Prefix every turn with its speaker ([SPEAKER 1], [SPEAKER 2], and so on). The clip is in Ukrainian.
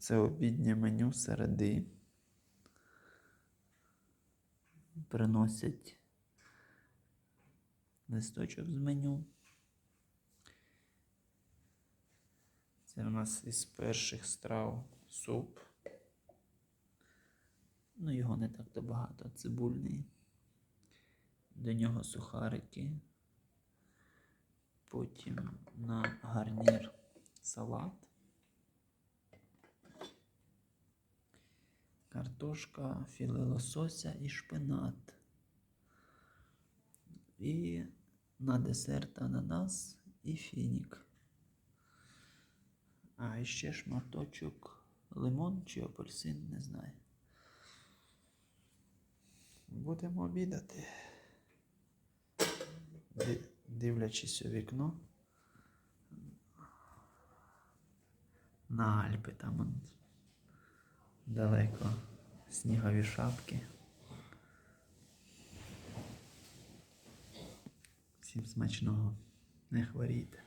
[SPEAKER 1] Це обіднє меню середи. Приносять листочок з меню. Це у нас із перших страв суп. Ну, його не так то багато, цибульний. До нього сухарики. Потім на гарнір салат. Картошка, філе лосося і шпинат. І на десерт ананас і фінік. А ще шматочок лимон чи апельсин, не знаю. Будемо обідати. Дивлячись у вікно. На Альпи там далеко снігові шапки. Всім смачного. Не хворійте.